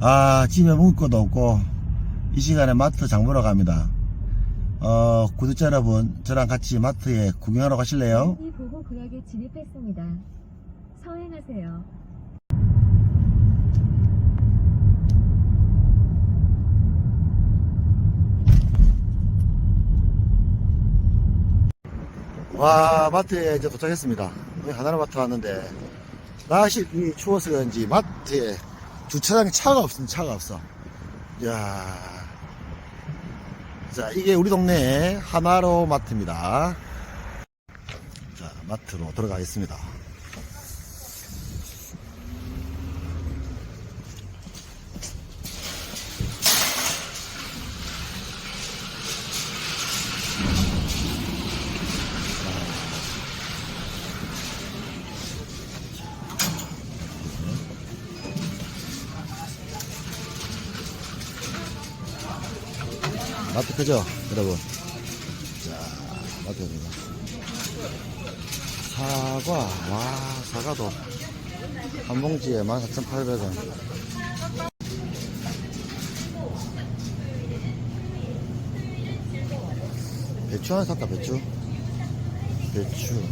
아, 집에 먹을 것도 없고, 이 시간에 마트 장 보러 갑니다. 어, 구독자 여러분, 저랑 같이 마트에 구경하러 가실래요? 이 보호 구역에 진입했습니다. 서행하세요. 와, 마트에 이제 도착했습니다. 여기 하나로 마트 왔는데, 날씨 추워서 그런지 마트에 주차장에 차가 없습니다. 차가 없어. 이야. 자, 이게 우리 동네 하나로 마트입니다. 자, 마트로 들어가겠습니다. 마트 크죠, 여러분? 자, 마트입니다. 사과, 와, 사과도 한 봉지에 14,800원. 배추 하나 샀다, 배추. 배추.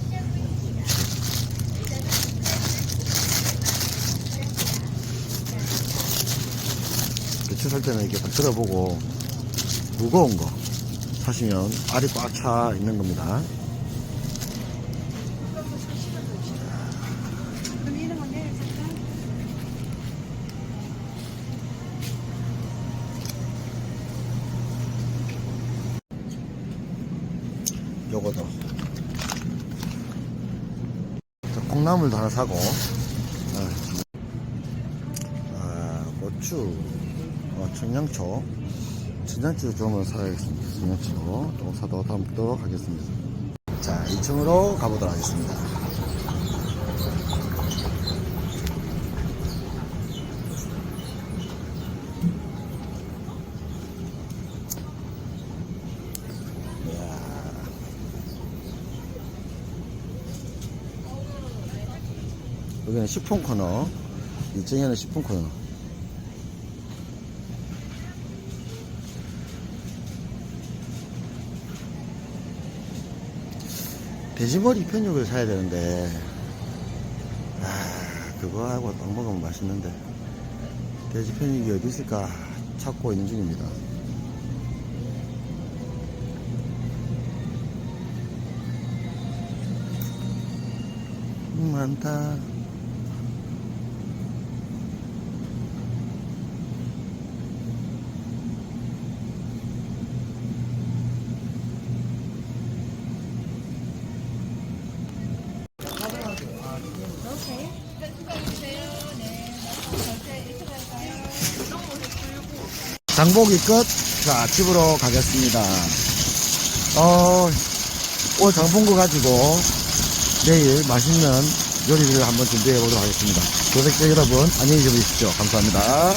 배추 살 때는 이렇게 딱 들어보고 무거운 거 사시면 알이 꽉 차 있는 겁니다. 요거도. 자, 콩나물도 하나 사고. 아, 아, 고추 어, 청양초 청양초 좀 사야겠습니다. 청양초 좀 사도 담도록 하겠습니다. 자 2층으로 가보도록 하겠습니다. 여기는 식품 코너 2층에는 식품 코너 돼지머리 편육을 사야 되는데. 아 그거하고 떡 먹으면 맛있는데. 돼지 편육이 어디 있을까 찾고 있는 중입니다. 음, 많다 장보기 끝. 자, 집으로 가겠습니다. 어, 오늘 장본 거 가지고 내일 맛있는 요리를 한번 준비해 보도록 하겠습니다. 고객자 여러분, 안녕히 계십시오. 감사합니다.